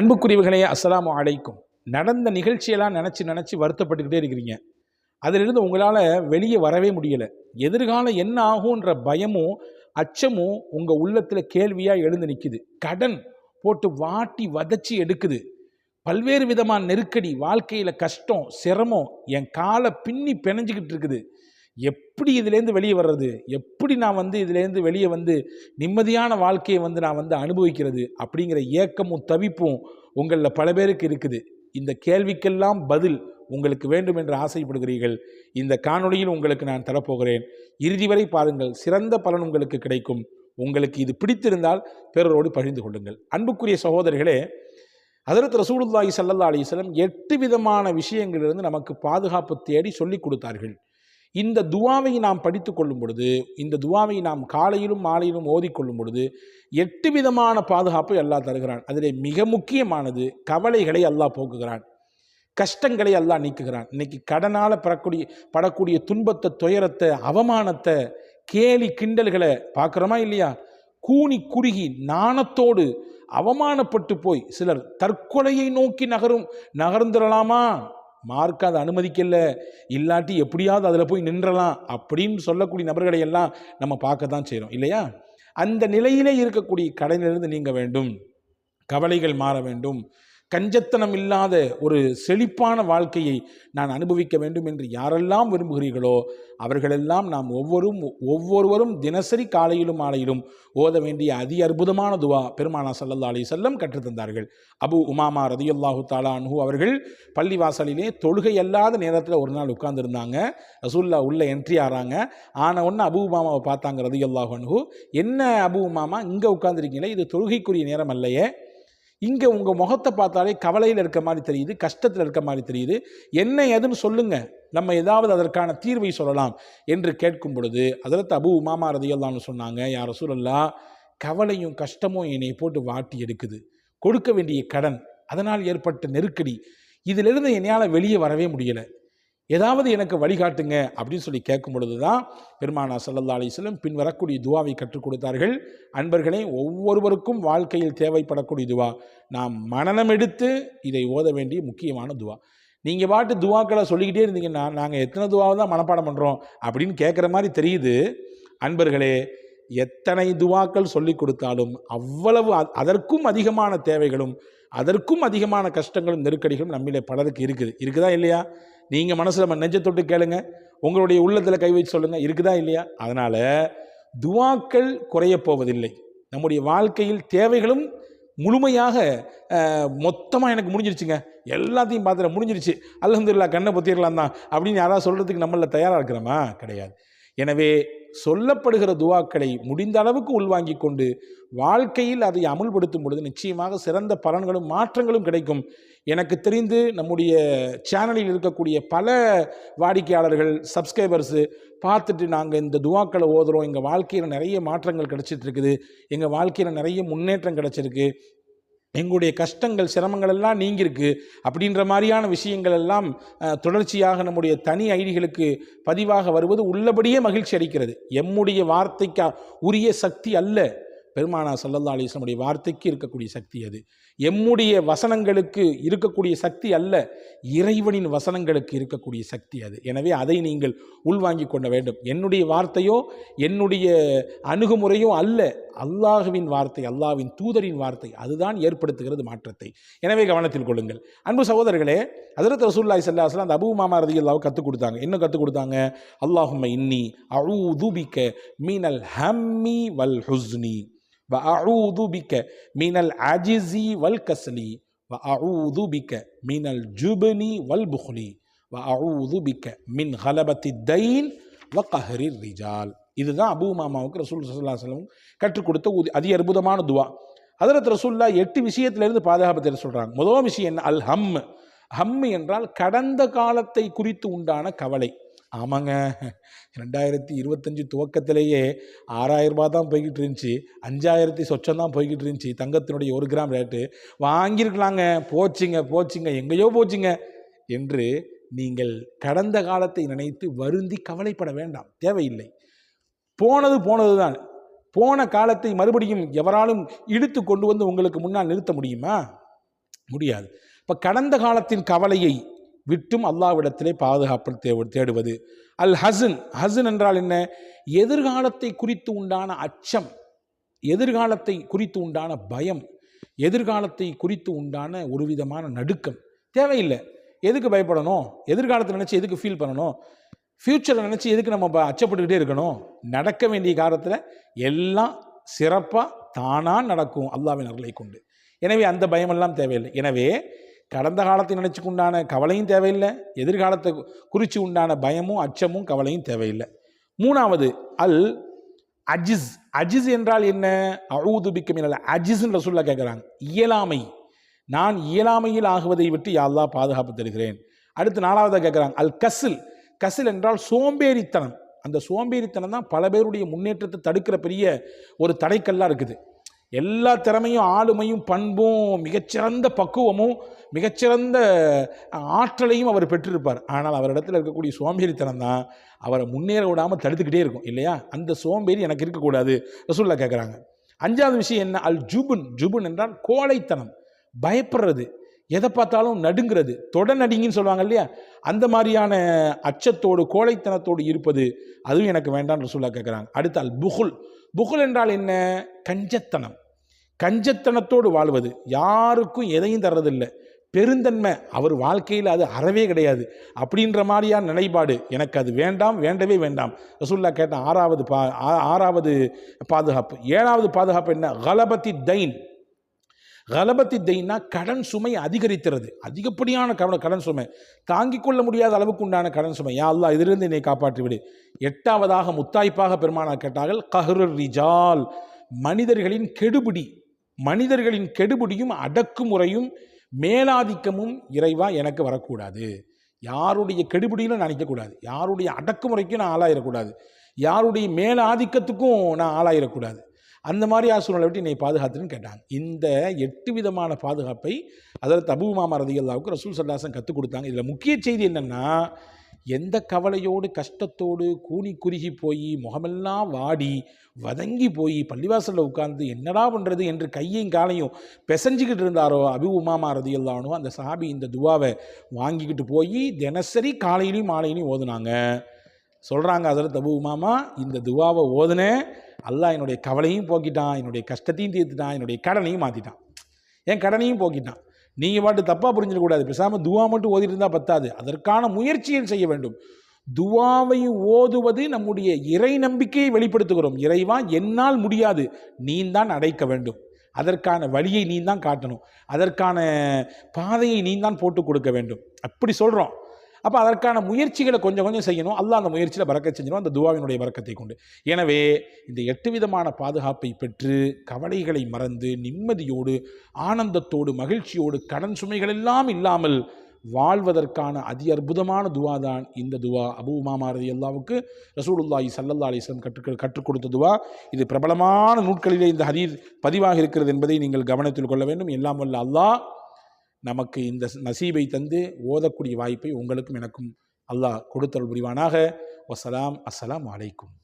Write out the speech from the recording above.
அன்புக்குரியவர்களே அஸ்லாம் அலைக்கும். நடந்த நிகழ்ச்சியெல்லாம் நினச்சி நினச்சி வருத்தப்பட்டுக்கிட்டே இருக்கிறீங்க. அதிலிருந்து உங்களால் வெளியே வரவே முடியலை. எதிர்காலம் என்ன ஆகுன்ற பயமும் அச்சமும் உங்கள் உள்ளத்தில் கேள்வியாக எழுந்து நிற்குது கடன் போட்டு வாட்டி வதச்சி எடுக்குது. பல்வேறு விதமான நெருக்கடி வாழ்க்கையில் கஷ்டம் சிரமம் என் காலை பின்னி பிணைஞ்சிக்கிட்டு இருக்குது. எப்படி இதுலேருந்து வெளியே வர்றது? எப்படி நான் வந்து இதுலேருந்து வெளியே வந்து நிம்மதியான வாழ்க்கையை வந்து நான் வந்து அனுபவிக்கிறது? அப்படிங்கிற ஏக்கமும் தவிப்பும் உங்களில் பல பேருக்கு இருக்குது. இந்த கேள்விக்கெல்லாம் பதில் உங்களுக்கு வேண்டும் என்று ஆசைப்படுகிறீர்கள். இந்த காணொளியில் உங்களுக்கு நான் தரப்போகிறேன். இறுதி வரை பாருங்கள். சிறந்த பலன் உங்களுக்கு கிடைக்கும். உங்களுக்கு இது பிடித்திருந்தால் பிறரோடு பகிர்ந்து கொள்ளுங்கள். அன்புக்குரிய சகோதரர்களே ஹதரத் ரசூலுல்லாஹி சல்லா அலிஸ்லம் எட்டு விதமான விஷயங்களிலிருந்து நமக்கு பாதுகாப்பு தேடி சொல்லிக் கொடுத்தார்கள். இந்த துவாவை நாம் படித்து கொள்ளும் பொழுது இந்த துவாவை நாம் காலையிலும் மாலையிலும் ஓதிக்கொள்ளும் பொழுது எட்டு விதமான பாதுகாப்பை அல்லாஹ் தருகிறான். அதிலே மிக முக்கியமானது கவலைகளை அல்லாஹ் போக்குகிறான். கஷ்டங்களை அல்லாஹ் நீக்குகிறான். இன்னைக்கு கடனால் பெறக்கூடிய படக்கூடிய துன்பத்தை துயரத்தை அவமானத்தை கேலி கிண்டல்களை பார்க்குறோமா இல்லையா? கூனி குறுகி நாணத்தோடு அவமானப்பட்டு போய் சிலர் தற்கொலையை நோக்கி நகரும் நகர்ந்துடலாமா மார்க் அதை அனுமதிக்கல. இல்லாட்டி எப்படியாவது அதில் போய் நின்றலாம் அப்படின்னு சொல்லக்கூடிய நபர்களை எல்லாம் நம்ம பார்க்க தான் செய்கிறோம் இல்லையா? அந்த நிலையிலே இருக்கக்கூடிய கடையிலிருந்து நீங்க வேண்டும். கவலைகள் மாற வேண்டும். கஞ்சத்தனம் இல்லாத ஒரு செழிப்பான வாழ்க்கையை நான் அனுபவிக்க வேண்டும் என்று யாரெல்லாம் விரும்புகிறீர்களோ அவர்களெல்லாம் நாம் ஒவ்வொரும் ஒவ்வொருவரும் தினசரி காலையிலும் மாலையிலும் ஓத வேண்டிய அதி அற்புதமான துவா பெருமானா சல்லல்லா அலி செல்லம் கற்றுத்தந்தார்கள் அபு உமாமா ரதியுல்லாஹு தாலா அன்ஹு அவர்கள் பள்ளிவாசலிலே தொழுகை அல்லாத நேரத்தில் ஒரு நாள் உட்கார்ந்துருந்தாங்க. ரசூல்லா உள்ள என்ட்ரி ஆறாங்க. ஆன ஒன்று அபு உமாமாவை பார்த்தாங்க ரதியுல்லாஹு அன்ஹு. என்ன அபு உமாமா இங்கே உட்காந்துருக்கீங்களே இது தொழுகைக்குரிய நேரம் அல்லையே? இங்கே உங்கள் முகத்தை பார்த்தாலே கவலையில் இருக்க மாதிரி தெரியுது கஷ்டத்தில் இருக்க மாதிரி தெரியுது. என்ன ஏதுன்னு சொல்லுங்க. நம்ம ஏதாவது அதற்கான தீர்வை சொல்லலாம் என்று கேட்கும் பொழுது அதற்கு அபு உமாமா ரதியல்லான்னு சொன்னாங்க யார் சூழல்லா கவலையும் கஷ்டமும் என்னை போட்டு வாட்டி எடுக்குது. கொடுக்க வேண்டிய கடன் அதனால் ஏற்பட்ட நெருக்கடி இதிலிருந்து என்னால் வெளியே வரவே முடியலை. ஏதாவது எனக்கு வழிகாட்டுங்க அப்படின்னு சொல்லி கேட்கும் பொழுது தான் பெருமானா சல்லல்லா அலிஸ்லம் பின் வரக்கூடிய துவாவை கற்றுக் கொடுத்தார்கள். அன்பர்களே ஒவ்வொருவருக்கும் வாழ்க்கையில் தேவைப்படக்கூடிய துவா. நாம் மனநம் எடுத்து இதை ஓத வேண்டிய முக்கியமான துவா. நீங்கள் பாட்டு துவாக்களை சொல்லிக்கிட்டே இருந்தீங்கன்னா நாங்கள் எத்தனை துவாவை தான் மனப்பாடம் பண்ணுறோம் அப்படின்னு கேட்குற மாதிரி தெரியுது. அன்பர்களே எத்தனை துவாக்கள் சொல்லி கொடுத்தாலும் அவ்வளவு அதற்கும் அதிகமான தேவைகளும் அதற்கும் அதிகமான கஷ்டங்களும் நெருக்கடிகளும் நம்மிலே பலருக்கு இருக்குது. இருக்குதா இல்லையா? நீங்கள் மனசில் நெஞ்சத்தொட்டு கேளுங்க. உங்களுடைய உள்ளத்தில் கை வச்சு சொல்லுங்கள் இருக்குதா இல்லையா? அதனால் துவாக்கள் குறையப் போவதில்லை. நம்முடைய வாழ்க்கையில் தேவைகளும் முழுமையாக மொத்தமாக எனக்கு முடிஞ்சிருச்சுங்க. எல்லாத்தையும் பார்த்துட முடிஞ்சிருச்சு. அல்ஹந்துல்லா கண்ணை பொத்திடலாம் தான் அப்படின்னு யாராவது சொல்கிறதுக்கு நம்மள தயாராக இருக்கிறோமா? கிடையாது. எனவே சொல்லப்படுகிற துவாக்களை முடிந்த அளவுக்கு உள்வாங்கிக் கொண்டு வாழ்க்கையில் அதை அமுல்படுத்தும் பொழுது நிச்சயமாக சிறந்த பலன்களும் மாற்றங்களும் கிடைக்கும். எனக்கு தெரிந்து நம்முடைய சேனலில் இருக்கக்கூடிய பல வாடிக்கையாளர்கள் சப்ஸ்கிரைபர்ஸு பார்த்துட்டு நாங்கள் இந்த துவாக்களை ஓதுறோம். எங்கள் வாழ்க்கையில் நிறைய மாற்றங்கள் கிடச்சிட்ருக்குது எங்கள் வாழ்க்கையில் நிறைய முன்னேற்றம் கிடைச்சிருக்கு. எங்களுடைய கஷ்டங்கள் சிரமங்கள் எல்லாம் நீங்கியிருக்கு அப்படின்ற மாதிரியான விஷயங்கள் எல்லாம் தொடர்ச்சியாக நம்முடைய தனி ஐடிகளுக்கு பதிவாக வருவது உள்ளபடியே மகிழ்ச்சி அளிக்கிறது. எம்முடைய வார்த்தைக்கு உரிய சக்தி அல்ல. பெருமானா சல்லல்லா அலிஸ்லமுடைய வார்த்தைக்கு இருக்கக்கூடிய சக்தி அது. எம்முடைய வசனங்களுக்கு இருக்கக்கூடிய சக்தி அல்ல இறைவனின் வசனங்களுக்கு இருக்கக்கூடிய சக்தி அது. எனவே அதை நீங்கள் உள்வாங்கிக் கொள்ள வேண்டும். என்னுடைய வார்த்தையோ என்னுடைய அணுகுமுறையோ அல்ல அல்லாஹுவின் வார்த்தை அல்லாஹ்வின் தூதரின் வார்த்தை அதுதான் ஏற்படுத்துகிறது மாற்றத்தை. எனவே கவனத்தில் கொள்ளுங்கள். அன்பு சகோதரர்களே ஹஜரத் ரசூல்லாய் சல்லாஹ்லாம் அந்த அபூ மாமா ரதி அல்லாவை கற்றுக் கொடுத்தாங்க. என்ன கற்றுக் கொடுத்தாங்க? அல்லாஹும் இன்னி அஊதுபிக்க மீனல் ஹம்மி வல் ஹுஸ்னி. வ அஊதுபிக்க மீனல் அஜிசி வல் கஸ்லி வ அஊதுபிக்க மீனல் ஜுபனி வல் புஹ்லி வ அஊதுபிக்க மின் ஹலபத்தி தைன் வ கஹரி ரிஜால். இதுதான் அபூ மாமாவுக்கு ரசூல் சல்லா சொல்லம் கற்றுக் கொடுத்த அதி அற்புதமான துவா. ஹதரத் ரசூல்லா எட்டு விஷயத்திலிருந்து பாதுகாப்பு தர சொல்கிறாங்க முதல் விஷயம் என்ன? அல் ஹம் ஹம் என்றால் கடந்த காலத்தை குறித்து உண்டான கவலை. ஆமாங்க. ரெண்டாயிரத்தி இருபத்தஞ்சு துவக்கத்திலேயே ஆறாயிரம் ரூபாய் தான் போய்கிட்டு இருந்துச்சு. அஞ்சாயிரத்தி சொச்சம் தான் போய்கிட்டு இருந்துச்சு. தங்கத்தினுடைய ஒரு கிராம் ரேட்டு வாங்கியிருக்கலாங்க. போச்சுங்க போச்சுங்க. எங்கேயோ போச்சுங்க. என்று நீங்கள் கடந்த காலத்தை நினைத்து வருந்தி கவலைப்பட வேண்டாம். தேவையில்லை. போனது போனது தான். போன காலத்தை மறுபடியும் எவராலும் இழுத்து கொண்டு வந்து உங்களுக்கு முன்னால் நிறுத்த முடியுமா? முடியாது. இப்போ கடந்த காலத்தின் கவலையை விட்டும் அல்லாவிடத்திலே பாதுகாப்பு தேவை தேடுவது. அல் ஹசன் ஹசன் என்றால் என்ன? எதிர்காலத்தை குறித்து உண்டான அச்சம் எதிர்காலத்தை குறித்து உண்டான பயம் எதிர்காலத்தை குறித்து உண்டான ஒரு விதமான நடுக்கம். தேவையில்லை. எதுக்கு பயப்படணும்? எதிர்காலத்தை நினச்சி எதுக்கு ஃபீல் பண்ணணும்? ஃப்யூச்சரை நினச்சி எதுக்கு நம்ம ப- அச்சப்பட்டுக்கிட்டே இருக்கணும்? நடக்க வேண்டிய காலத்தில் எல்லாம் சிறப்பாக தானாக நடக்கும் அல்லாவின் அருளை கொண்டு. எனவே அந்த பயமெல்லாம் தேவையில்லை. எனவே கடந்த காலத்தை நினச்சிக்கு உண்டான கவலையும் தேவையில்லை எதிர்காலத்தை குறித்து உண்டான பயமும் அச்சமும் கவலையும் தேவையில்லை. மூணாவது அல் அஜிஸ். அஜிஸ் என்றால் என்ன? அழுது பிக்கமினல் அஜிஸ்ன்ற சொல்ல கேட்குறாங்க. இயலாமை. நான் இயலாமையில் ஆகுவதை விட்டு யாழ்லா பாதுகாப்பு தருகிறேன். அடுத்து நாலாவதாக கேட்குறாங்க. அல் கசில். கசில் என்றால் சோம்பேறித்தனம். அந்த சோம்பேறித்தனம் தான் பல பேருடைய முன்னேற்றத்தை தடுக்கிற பெரிய ஒரு தடைக்கல்லாக இருக்குது. எல்லா திறமையும் ஆளுமையும் பண்பும் மிகச்சிறந்த பக்குவமும் மிகச்சிறந்த ஆற்றலையும் அவர் பெற்றிருப்பார். ஆனால் அவரிடத்தில் இருக்கக்கூடிய சோம்பேறித்தனம் தான் அவரை முன்னேற விடாமல் தடுத்துக்கிட்டே இருக்கும் இல்லையா? அந்த சோம்பேறி எனக்கு இருக்கக்கூடாது ரசூல்லா கேட்குறாங்க அஞ்சாவது விஷயம் என்ன? அல் ஜுபுன் ஜுபுன் என்றால் கோழைத்தனம் பயப்படுறது. எதை பார்த்தாலும் நடுங்கிறது. தொட நடிங்கன்னு சொல்லுவாங்க இல்லையா? அந்த மாதிரியான அச்சத்தோடு கோழைத்தனத்தோடு இருப்பது அதுவும் எனக்கு வேண்டாம்னு ரசூல்லா கேட்குறாங்க. அடுத்தால் புகுல். புகுல் என்றால் என்ன? கஞ்சத்தனம். கஞ்சத்தனத்தோடு வாழ்வது. யாருக்கும் எதையும் தர்றதில்லை. பெருந்தன்மை. அவர் வாழ்க்கையில் அது அறவே கிடையாது. அப்படின்ற மாதிரியான நிலைப்பாடு. எனக்கு அது வேண்டாம் வேண்டவே வேண்டாம். ரசூல்லா கேட்ட ஆறாவது பா ஆறாவது பாதுகாப்பு. ஏழாவது பாதுகாப்பு என்ன? கலபத்தி தைன். கலபத்தி தெய்னா கடன் சுமை அதிகரிக்கிறது. அதிகப்படியான கடன் கடன் சுமை. தாங்கிக் கொள்ள முடியாத அளவுக்கு உண்டான கடன் சுமை. யா அல்லா இதிலிருந்து என்னை காப்பாற்றி விடு. எட்டாவதாக முத்தாய்ப்பாக பெருமானா கேட்டார்கள் கஹ்ருர் ரிஜால். மனிதர்களின் கெடுபிடி மனிதர்களின் கெடுபிடியும் அடக்குமுறையும் மேலாதிக்கமும் இறைவா எனக்கு வரக்கூடாது. யாருடைய கெடுபிடியிலும் நினைக்கக்கூடாது யாருடைய அடக்குமுறைக்கும் நான் ஆளாயிடக்கூடாது யாருடைய மேலாதிக்கத்துக்கும் நான் ஆளாயிடக்கூடாது அந்த மாதிரி சூழ்நிலை விட்டு என்னை பாதுகாத்துன்னு கேட்டாங்க. இந்த எட்டு விதமான பாதுகாப்பை அதில் தபு மாமா ரதிகல்லாவுக்கு ரசூல் சல்லாசன் கற்றுக் கொடுத்தாங்க. இதில் முக்கிய செய்தி என்னென்னா எந்த கவலையோடு கஷ்டத்தோடு கூனி குறுகி போய் முகமெல்லாம் வாடி வதங்கி போய் பள்ளிவாசலில் உட்கார்ந்து என்னடா பண்ணுறது என்று கையையும் காலையும் பெசஞ்சிக்கிட்டு இருந்தாரோ அபி உமாமா ரதியல்லானோ அந்த சாபி இந்த துவாவை வாங்கிக்கிட்டு போய் தினசரி காலையிலையும் மாலையிலையும் ஓதுனாங்க. சொல்கிறாங்க அதில் தபு உமாமா இந்த துவாவை ஓதுனேன். அல்லாஹ் என்னுடைய கவலையும் போக்கிட்டான் என்னுடைய கஷ்டத்தையும் தீர்த்துட்டான் என்னுடைய கடனையும் மாற்றிட்டான் என் கடனையும் போக்கிட்டான். நீங்கள் பாட்டு தப்பாக புரிஞ்சிடக்கூடாது பேசாமல் துவா மட்டும் ஓதிட்டு இருந்தால் பத்தாது. அதற்கான முயற்சியும் செய்ய வேண்டும். துவாவை ஓதுவது நம்முடைய இறை நம்பிக்கையை வெளிப்படுத்துகிறோம். இறைவா என்னால் முடியாது. நீந்தான் அடைக்க வேண்டும். அதற்கான வழியை நீ தான் காட்டணும். அதற்கான பாதையை நீ தான் போட்டு கொடுக்க வேண்டும். அப்படி சொல்கிறோம் அப்போ அதற்கான முயற்சிகளை கொஞ்சம் கொஞ்சம் செய்யணும். அல்லாஹ் அந்த முயற்சியில் பறக்க செஞ்சிடும் அந்த துவாவினுடைய பறக்கத்தை கொண்டு. எனவே இந்த எட்டு விதமான பாதுகாப்பை பெற்று கவலைகளை மறந்து நிம்மதியோடு ஆனந்தத்தோடு மகிழ்ச்சியோடு கடன் சுமைகள் எல்லாம் இல்லாமல் வாழ்வதற்கான அதி அற்புதமான துவா தான் இந்த துவா. அபு உமாமாரதி அல்லாவுக்கு ரசூலுல்லாஹி சல்லல்லா அலிஸ்லம் கற்றுக் கற்றுக் கொடுத்த துவா. இது பிரபலமான நூட்களிலே இந்த ஹதீஸ் பதிவாக இருக்கிறது என்பதை நீங்கள் கவனத்தில் கொள்ள வேண்டும். எல்லாம் வல்ல அல்லாஹ் நமக்கு இந்த நசீபை தந்து ஓதக்கூடிய வாய்ப்பை உங்களுக்கும் எனக்கும் அல்லாஹ் கொடுத்தல் புரிவானாக. வசலாம் அஸ்ஸலாம் அலைக்கும்.